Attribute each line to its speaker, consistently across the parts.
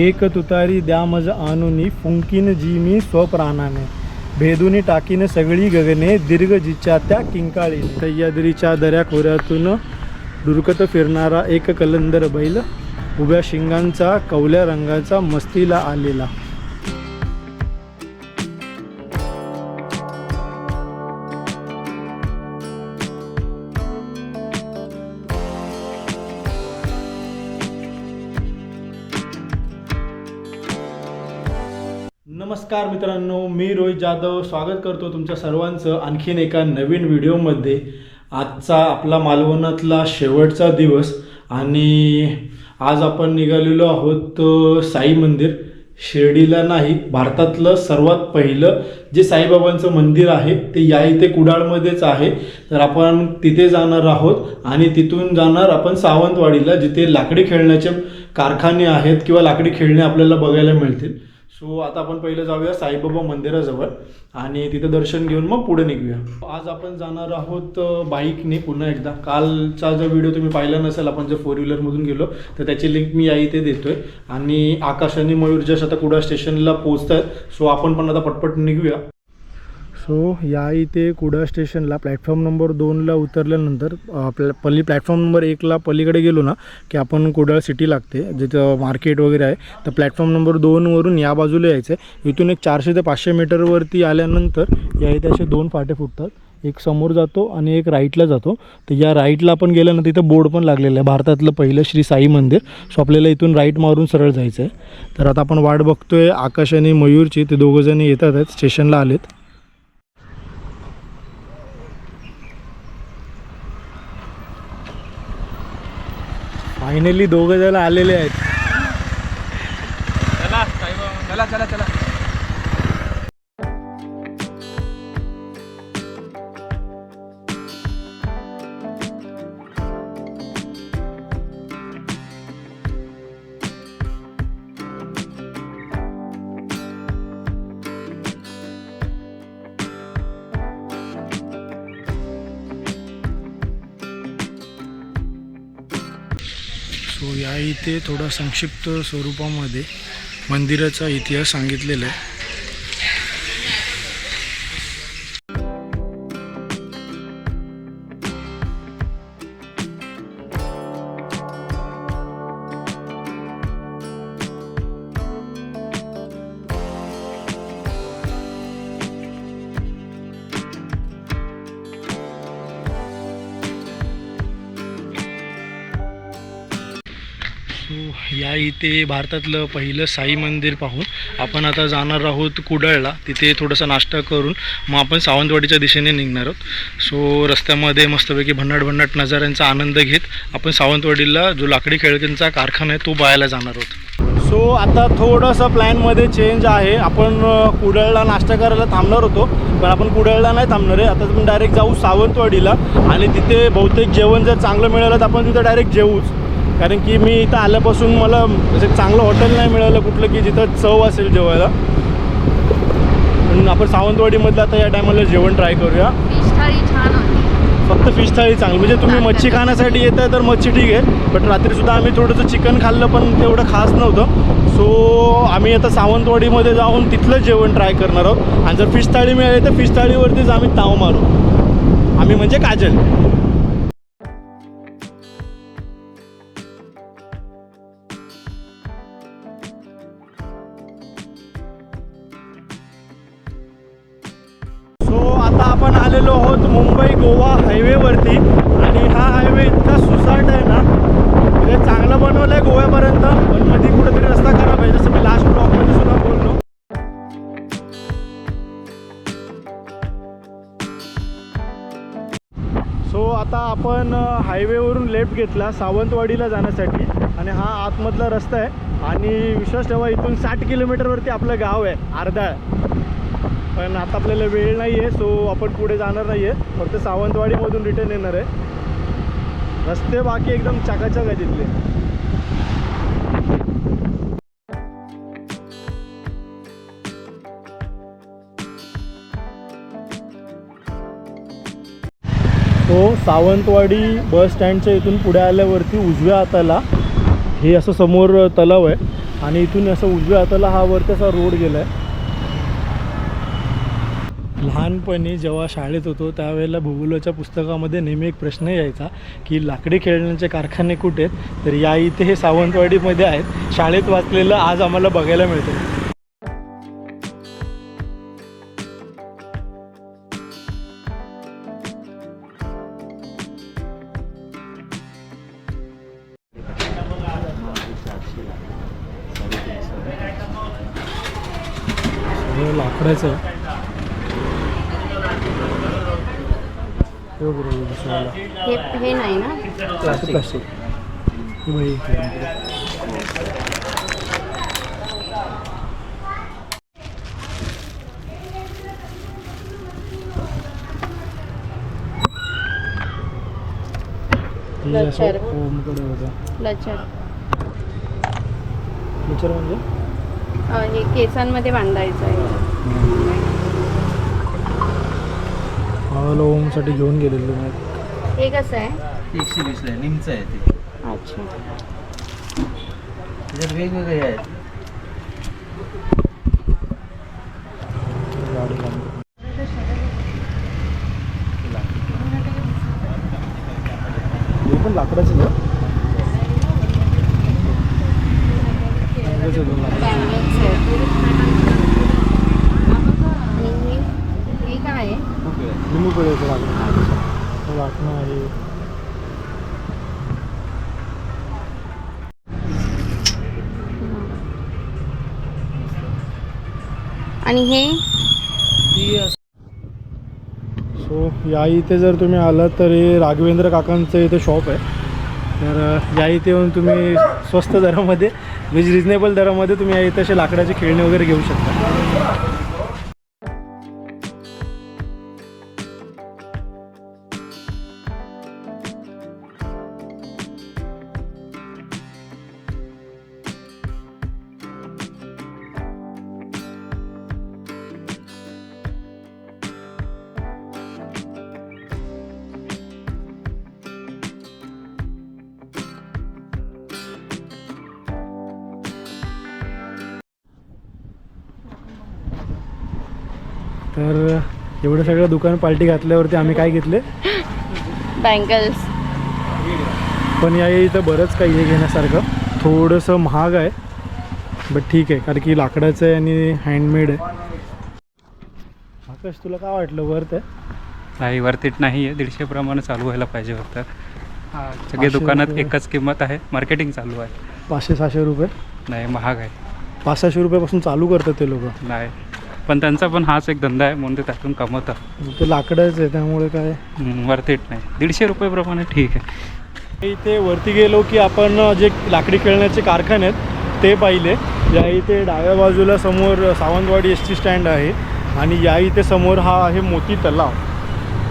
Speaker 1: एक तुतारी द्या मज आनुनी फुंकीन जी मी स्वप्राणाने. भेदुनी टाकीन सगळी गगने दीर्घ जिच्या त्या किंकाळी सह्याद्रीच्या दऱ्या खोऱ्यातून दुर्गत फिरणारा एक कलंदर बैल उभ्या शिंगांचा कवल्या रंगाचा मस्तीला आलेला. नमस्कार मित्रांनो मी रोहित जाधव. स्वागत करतो तुमच्या सर्वांचं आणखीन एका नवीन व्हिडिओमध्ये. आजचा आपला मालवणातला शेवटचा दिवस आणि आज आपण निघालेलो आहोत साई मंदिर. शिर्डीला नाही भारतातलं सर्वात पहिलं जे साईबाबांचं मंदिर आहे ते या इथे कुडाळमध्येच आहे. तर आपण तिथे जाणार आहोत आणि तिथून जाणार आपण सावंतवाडीला जिथे लाकडी खेळण्याचे कारखाने आहेत किंवा लाकडी खेळणे आपल्याला बघायला मिळतील. सो आता आपण पहिलं जाऊया साईबाबा मंदिराजवळ आणि तिथं दर्शन घेऊन मग पुढे निघूया. आज आपण जाणार आहोत बाईकने पुन्हा एकदा. कालचा जो व्हिडिओ तुम्ही पाहिला नसेल आपण जर फोर व्हीलरमधून गेलो तर त्याची लिंक मी या इथे देतोय. आणि आकाश आणि मयूर जश आता कुडा स्टेशनला पोहोचत आहेत सो आपण पण आता पटपट निघूया. सो या इथे कुडा स्टेशनला प्लॅटफॉर्म नंबर दोनला उतरल्यानंतर आपल्या पल्ली प्लॅटफॉर्म नंबर एकला पलीकडे गेलो ना की आपण कुडाळ सिटी लागते जिथं मार्केट वगैरे आहे तर प्लॅटफॉर्म नंबर दोनवरून या बाजूला यायचं आहे इथून एक चारशे ते पाचशे मीटरवरती आल्यानंतर या इथे असे दोन फाटे फुटतात. एक समोर जातो आणि एक राईटला जातो. तर या राईटला आपण गेलं ना तिथं बोर्ड पण लागलेलं आहे. भारतातलं पहिलं श्री साई मंदिर. सो आपल्याला इथून राईट मारून सरळ जायचं आहे तर आता आपण वाट बघतोय आकाश आणि मयूरची. ते दोघंजणी येतात आहेत स्टेशनला आलेत. फायनली दोघं जण आलेले आहेत.
Speaker 2: चला चला चला चला.
Speaker 1: या इथे थोडा संक्षिप्त स्वरूपामध्ये मंदिराचा इतिहास सांगितलेला आहे. या इथे भारतातलं पहिलं साई मंदिर पाहून आपण आता जाणार आहोत कुडाळला. तिथे थोडासा नाश्ता करून मग आपण सावंतवाडीच्या दिशेने निघणार आहोत. सो रस्त्यामध्ये मस्तपैकी भन्नाट भन्नाट नजाऱ्यांचा आनंद घेत आपण सावंतवाडीला जो लाकडी खेळक्यांचा कारखाना आहे तो पाहायला जाणार आहोत. सो आता थोडंसं प्लॅनमध्ये चेंज आहे. आपण कुडळला कुडाळला नाश्ता करायला थांबणार होतो पण आपण कुडाळला नाही थांबणार आहे. आता आपण डायरेक्ट जाऊ सावंतवाडीला आणि तिथे बहुतेक जेवण जर चांगलं मिळालं तर आपण तिथं डायरेक्ट जेवूच कारण की मी इथं आल्यापासून मला असं चांगलं हॉटेल नाही मिळालं कुठलं की जिथं चव असेल जेवायला. पण आपण सावंतवाडीमधलं आता या टायमाला जेवण ट्राय करूया. फक्त फिश थाळी चांगली. म्हणजे तुम्ही मच्छी खाण्यासाठी येत आहे तर मच्छी ठीक आहे. बट रात्रीसुद्धा आम्ही थोडंसं चिकन खाल्लं पण तेवढं खास नव्हतं. सो आम्ही आता सावंतवाडीमध्ये जाऊन तिथलं जेवण ट्राय करणार आहोत. आणि जर फिश थाळी मिळाली तर फिश थाळीवरतीच आम्ही ताव मारू. आम्ही म्हणजे काजल. आलेलो आहोत मुंबई गोवा हायवेवरती. आणि हा हायवे इतका सुसाट आहे ना म्हणजे चांगलं बनवलं आहे गोव्यापर्यंत पण मध्ये कुठेतरी रस्ता खराब आहे. जसं मी लास्ट ब्लॉकमध्ये सुद्धा बोललो. सो आता आपण हायवेवरून लेफ्ट घेतला सावंतवाडीला जाण्यासाठी. आणि हा आतमधला रस्ता आहे. आणि विश्वास ठेवा इथून साठ किलोमीटरवरती आपलं गाव आहे अर्धा. पण आता आपल्याला वेळ नाही आहे सो आपण पुढे जाणार नाही आहे. फक्त सावंतवाडीमधून रिटर्न येणार आहे. रस्ते बाकी एकदम चकाचक आहे तिथले तो सावंतवाडी बस स्टँडच्या इथून पुढे आल्यावरती उजव्या हाताला हे असं समोर तलाव आहे. आणि इथून असं उजव्या हाताला हा वरती असा रोड गेला आहे लहानपणी जेव्हा शाळेत होतो त्यावेळेला भूगोलाच्या पुस्तकामध्ये नेहमी एक प्रश्न यायचा की लाकडी खेळण्याचे कारखाने कुठे आहेत? तर या इथे हे सावंतवाडीमध्ये आहेत. शाळेत वाचलेलं आज आम्हाला बघायला मिळतं लाकडाचं आहे हे दिसायला.
Speaker 3: हे हे नाही ना?
Speaker 1: प्लास्टिक प्लास्टिक
Speaker 3: लचर. लचर
Speaker 1: म्हणजे?
Speaker 3: हे केसांमध्ये बांधायचं आहे.
Speaker 1: ओमसाठी घेऊन गेलेलो मी.
Speaker 3: हे कसं आहे
Speaker 2: एकशे वीसला आहे निमचं आहे ते
Speaker 3: अच्छा
Speaker 2: त्याच्यात वेगवेगळे आहेत.
Speaker 1: हे पण लाकडाचं.
Speaker 3: बँगल्स आहे आणि हे हे काय आहे
Speaker 1: लिंबू पिळायचं लाकडं लाटणं आहे
Speaker 3: आणि हे?
Speaker 1: सो या इथे जर तुम्ही आलात तर हे राघवेंद्र काकांचं इथे शॉप आहे. तर या इथे येऊन तुम्ही स्वस्त दरामध्ये म्हणजे रिजनेबल दरामध्ये तुम्ही या इथे असे लाकडाचे खेळणे वगैरे घेऊ शकता. तर एवढं सगळं दुकान पार्टी घातल्यावरती आम्ही काय घेतले?
Speaker 3: बँगल्स.
Speaker 1: पण या इथं बरंच काही आहे घेण्यासारखं. थोडंसं महाग आहे बट ठीक आहे कारण की लाकडाचं आहे आणि हँडमेड आहे. आकाश तुला काय वाटलं? वर्थ आहे?
Speaker 4: नाही वर्थ इट नाही आहे. दीडशे प्रमाणे चालू व्हायला पाहिजे होतं सगळे
Speaker 1: पाचशे
Speaker 4: दुकानात
Speaker 1: रुपये.
Speaker 4: एकच किंमत आहे. मार्केटिंग चालू आहे.
Speaker 1: पाचशे सहाशे रुपये?
Speaker 4: नाही महाग आहे.
Speaker 1: पाच सहाशे रुपयापासून चालू करतात ते लोक.
Speaker 4: नाही. पण त्यांचा पण हाच एक धंदा आहे म्हणून ते त्यातून कमवतात.
Speaker 1: ते लाकडाच आहे त्यामुळे काय?
Speaker 4: वर्थ इट नाही. दीडशे रुपयेप्रमाणे ठीक आहे.
Speaker 1: इथे वरती गेलो की आपण जे लाकडी खेळण्याचे कारखाने आहेत ते पाहिले. या इथे डाव्या बाजूला समोर सावंतवाडी एस टी स्टँड आहे आणि या इथे समोर हा आहे मोती तलाव.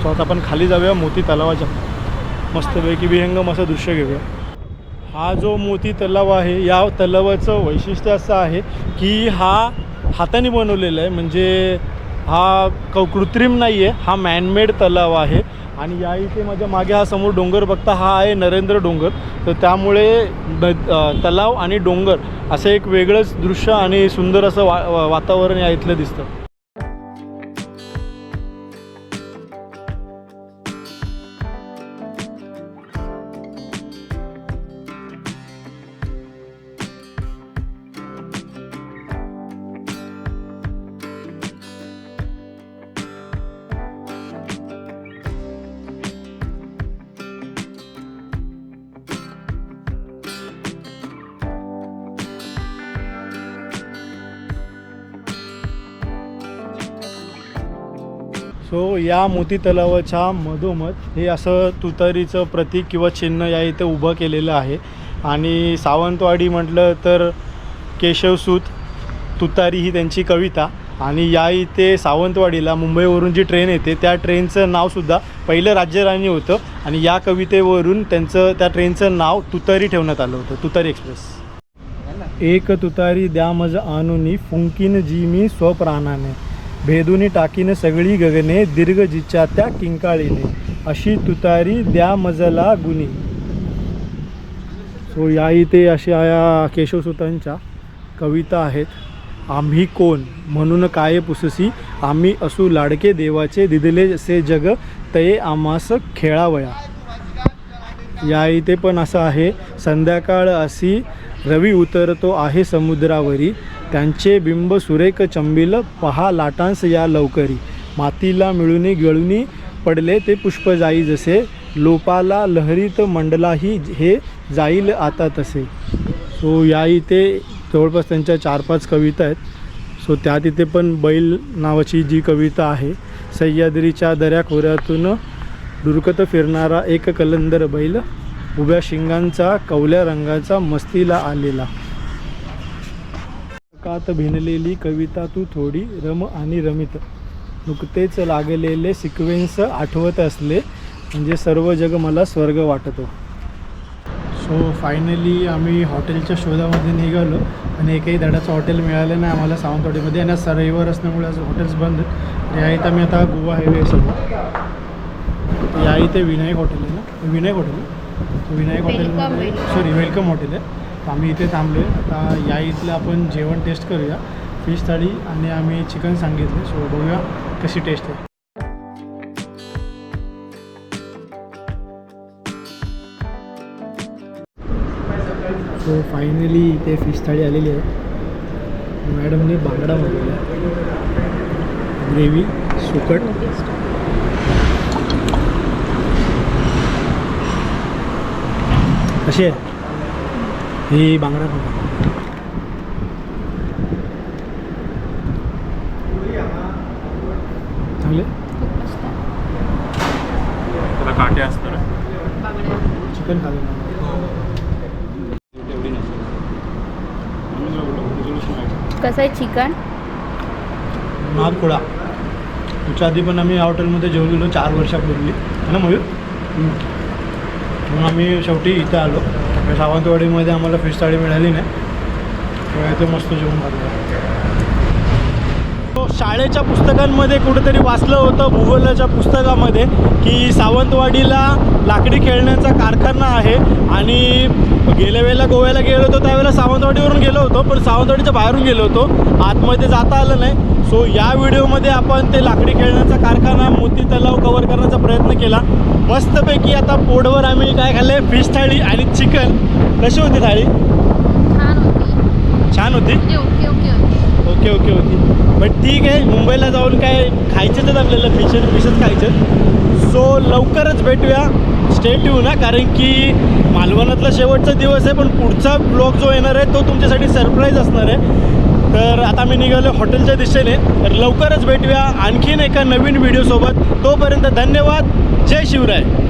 Speaker 1: सो आता आपण खाली जाऊया मोती तलावाच्या. मस्तपैकी विहंगम असं दृश्य घेऊया. हा जो मोती तलाव आहे या तलावाचं वैशिष्ट्य असं आहे की हा हाताने बनवलेलं आहे. म्हणजे हा क कृत्रिम नाही आहे हा मॅनमेड तलाव आहे. आणि या इथे माझ्या मागे हा समोर डोंगर बघता हा आहे नरेंद्र डोंगर. तर त्यामुळे न तलाव आणि डोंगर असं एक वेगळंच दृश्य आणि सुंदर असं वा- वातावरण या इथलं दिसतं. सो या मोती तलावाच्या मधोमध हे असं तुतारीचं प्रतीक किंवा चिन्ह या इथे उभं केलेलं आहे. आणि सावंतवाडी म्हटलं तर केशवसूत तुतारी ही त्यांची कविता. आणि या इथे सावंतवाडीला मुंबईवरून जी ट्रेन येते त्या ट्रेनचं नावसुद्धा पहिलं राज्यराणी होतं. आणि या कवितेवरून त्यांचं त्या ट्रेनचं नाव तुतारी ठेवण्यात आलं होतं तुतारी एक्सप्रेस. एक तुतारी द्या मज आणुनी फुंकीन जी मी स्वप्राणाने. भेदुनी टाकीन सगळी गगने दीर्घ जिच्या त्या किंकाळीने. अशी तुतारी द्या मजला गुणी. सो या इथे अशा या केशवसुतांच्या कविता आहेत. आम्ही कोण? म्हणून काय पुससी? आम्ही असू लाडके देवाचे दिदले से जग तये आमास खेळावया. या इथे पण असं आहे. संध्याकाळ अशी रवी उतरतो आहे समुद्रावरी. त्यांचे बिंब सुरेख चंबिल पहा लाटांस या लवकरी. मातीला मिळूनी गळूनी पडले ते पुष्प जाई जसे. लोपाला लहरीत मंडलाही हे जाईल आता तसे. सो या इथे जवळपास त्यांच्या चार पाच कविता आहेत. सो त्यात इथे पण बैल नावाची जी कविता आहे सह्याद्रीच्या दऱ्या खोऱ्यातून दुर्गत फिरणारा एक कलंदर बैल उभ्या शिंगांचा कवल्या रंगाचा मस्तीला आलेला. कात भिनलेली कविता तू थोडी रम आणि रमित. नुकतेच लागलेले सिक्वेन्स आठवत असले म्हणजे सर्व जग मला स्वर्ग वाटतो. सो फायनली आम्ही हॉटेलच्या शोधामध्ये निघालो आणि एकही धडाचं हॉटेल मिळालं नाही आम्हाला सावंतवाडीमध्ये. आणि आज रविवार असल्यामुळे आज हॉटेल्स बंद. आहेत तर या इथं आम्ही आता गोवा हायवे समोर. या इथे विनायक हॉटेल आहे ना? Vinayak hotel Vinayak
Speaker 3: welcome.
Speaker 1: Sorry welcome hotel आहे. तर आम्ही इथे थांबलो आहे आता या इथलं आपण जेवण टेस्ट करूया. फिश थाळी आणि आम्ही चिकन सांगितलं. सो बघूया कशी टेस्ट आहे. सो फायनली इथे फिश थाळी आलेली आहे. मॅडमने बांगडा मागवला ग्रेव्ही सुकट. कशी आहे? ही बांगडा बघा. चांगले?
Speaker 3: खूप मस्त.
Speaker 4: त्याला काटे
Speaker 1: चिकन
Speaker 3: कसं आहे चिकन?
Speaker 1: नागपुडा त्याच्या आधी पण आम्ही या हॉटेलमध्ये जेवलेलो चार वर्षापूर्वी. है ना मयूर? म्हणून आम्ही शेवटी इथं आलो. सावंतवाडीमध्ये आम्हाला फिश थाळी मिळाली नाही. तेव्हा इथे मस्त जेवण खाल्लं तो शाळेच्या पुस्तकांमध्ये कुठेतरी वाचलं होतं भूगोलाच्या पुस्तकामध्ये की सावंतवाडीला लाकडी खेळण्याचा कारखाना आहे आणि गेल्या वेळेला गोव्याला गेलो होतो त्यावेळेला सावंतवाडीवरून गेलो होतो पण सावंतवाडीच्या बाहेरून गेलो होतो. आतमध्ये जाता आलं नाही. सो या व्हिडिओमध्ये आपण ते लाकडी खेळण्याचा कारखाना मोती तलाव कवर करण्याचा प्रयत्न केला. मस्तपैकी आता पोटवर आम्ही काय खाल्ले फिश थाळी आणि चिकन कशी होती थाळी?
Speaker 3: छान होती.
Speaker 1: छान होती?
Speaker 3: ओके ओके होती.
Speaker 1: ओके बट ठीक आहे मुंबईला जाऊन काय खायचेच आपल्याला? फिश फिशच खायचे. सो लवकरच भेटूया. स्टेट येऊ ना कारण की मालवणातला शेवटचा दिवस आहे पण पुढचा ब्लॉग जो येणार आहे तो तुमच्यासाठी सरप्राईज असणार आहे. तर आता मी निघालो हॉटेलच्या दिशेने. तर लवकरच भेटूया आणखीन एका नवीन व्हिडिओसोबत तोपर्यंत धन्यवाद. जय शिवराय.